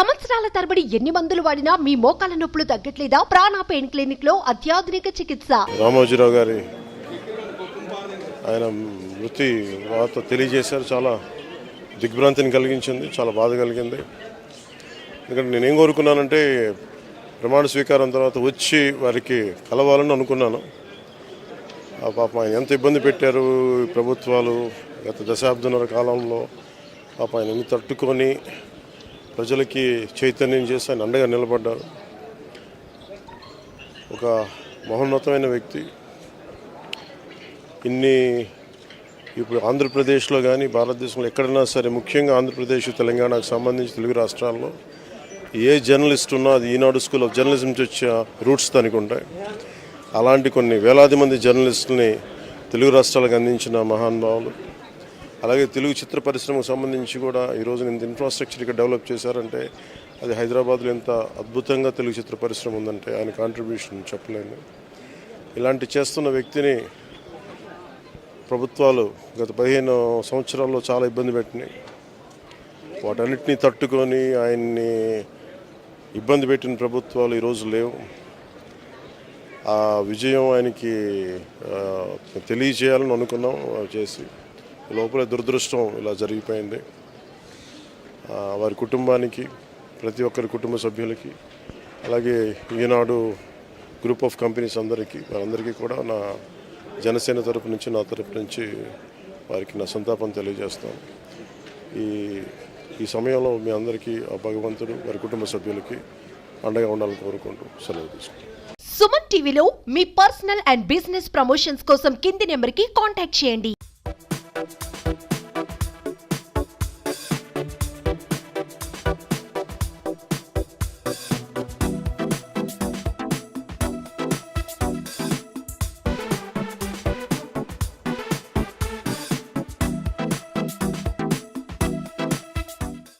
సంవత్సరాల తరబడి ఎన్ని మందులు వాడినా మీ మోకాల నొప్పులు తగ్గట్లేదా? ప్రాణ పెయిన్ క్లినిక్లో అత్యాధునిక చికిత్స. రామోజీరావు గారి ఆయన మృతి వార్త తెలియజేశారు. చాలా దిగ్భ్రాంతిని కలిగించింది చాలా బాధ కలిగింది. ఎందుకంటే నేనేం కోరుకున్నానంటే ప్రమాణ స్వీకారం తర్వాత వచ్చి వారికి కలవాలని అనుకున్నాను. ఆ పాప ఆయన ఎంత ఇబ్బంది పెట్టారు ప్రభుత్వాలు గత దశాబ్దంన్నర కాలంలో. పాప ఆయన ఎన్ని తట్టుకొని ప్రజలకి చైతన్యం చేసి ఆయన అండగా నిలబడ్డారు. ఒక మహోన్నతమైన వ్యక్తి. ఇన్ని ఇప్పుడు ఆంధ్రప్రదేశ్లో కానీ భారతదేశంలో ఎక్కడైనా సరే ముఖ్యంగా ఆంధ్రప్రదేశ్ తెలంగాణకు సంబంధించి తెలుగు రాష్ట్రాల్లో ఏ జర్నలిస్ట్ ఉన్నా అది ఈనాడు స్కూల్ ఆఫ్ జర్నలిజం నుంచి వచ్చే రూట్స్ దానికి ఉంటాయి. అలాంటి కొన్ని వేలాది మంది జర్నలిస్టుల్ని తెలుగు రాష్ట్రాలకు అందించిన మహానుభావులు. అలాగే తెలుగు చిత్ర పరిశ్రమకు సంబంధించి కూడా ఈ రోజున ఇంత ఇన్ఫ్రాస్ట్రక్చర్ ఇక్కడ డెవలప్ చేశారంటే అది హైదరాబాద్లో ఎంత అద్భుతంగా తెలుగు చిత్ర పరిశ్రమ ఉందంటే ఆయన కాంట్రిబ్యూషన్ చెప్పలేను. ఇలాంటి చేస్తున్న వ్యక్తిని ప్రభుత్వాలు గత పదిహేను సంవత్సరాల్లో చాలా ఇబ్బంది పెట్టినాయి. వాటన్నిటిని తట్టుకొని ఆయన్ని ఇబ్బంది పెట్టిన ప్రభుత్వాలు ఈరోజు లేవు. ఆ విజయం ఆయనకి తెలియజేయాలని అనుకున్నాం చేసి. లోపల దురదృష్టం ఇలా జరిగిపోయింది. వారి కుటుంబానికి ప్రతి ఒక్కరి కుటుంబ సభ్యులకి అలాగే ఈనాడు గ్రూప్ ఆఫ్ కంపెనీస్ అందరికీ వారందరికీ కూడా నా జనసేన తరపు నుంచి నా తరపు నుంచి వారికి నా సంతాపం తెలియజేస్తాను. ఈ ఈ సమయంలో మీ అందరికీ ఆ భగవంతుడు వారి కుటుంబ సభ్యులకి అండగా ఉండాలని కోరుకుంటూ సెలవు తీసుకుంటాను సుమన్ టీవీలో మీ పర్సనల్ అండ్ బిజినెస్ ప్రమోషన్స్ కోసం కింది నెంబర్కి కాంటాక్ట్ చేయండి.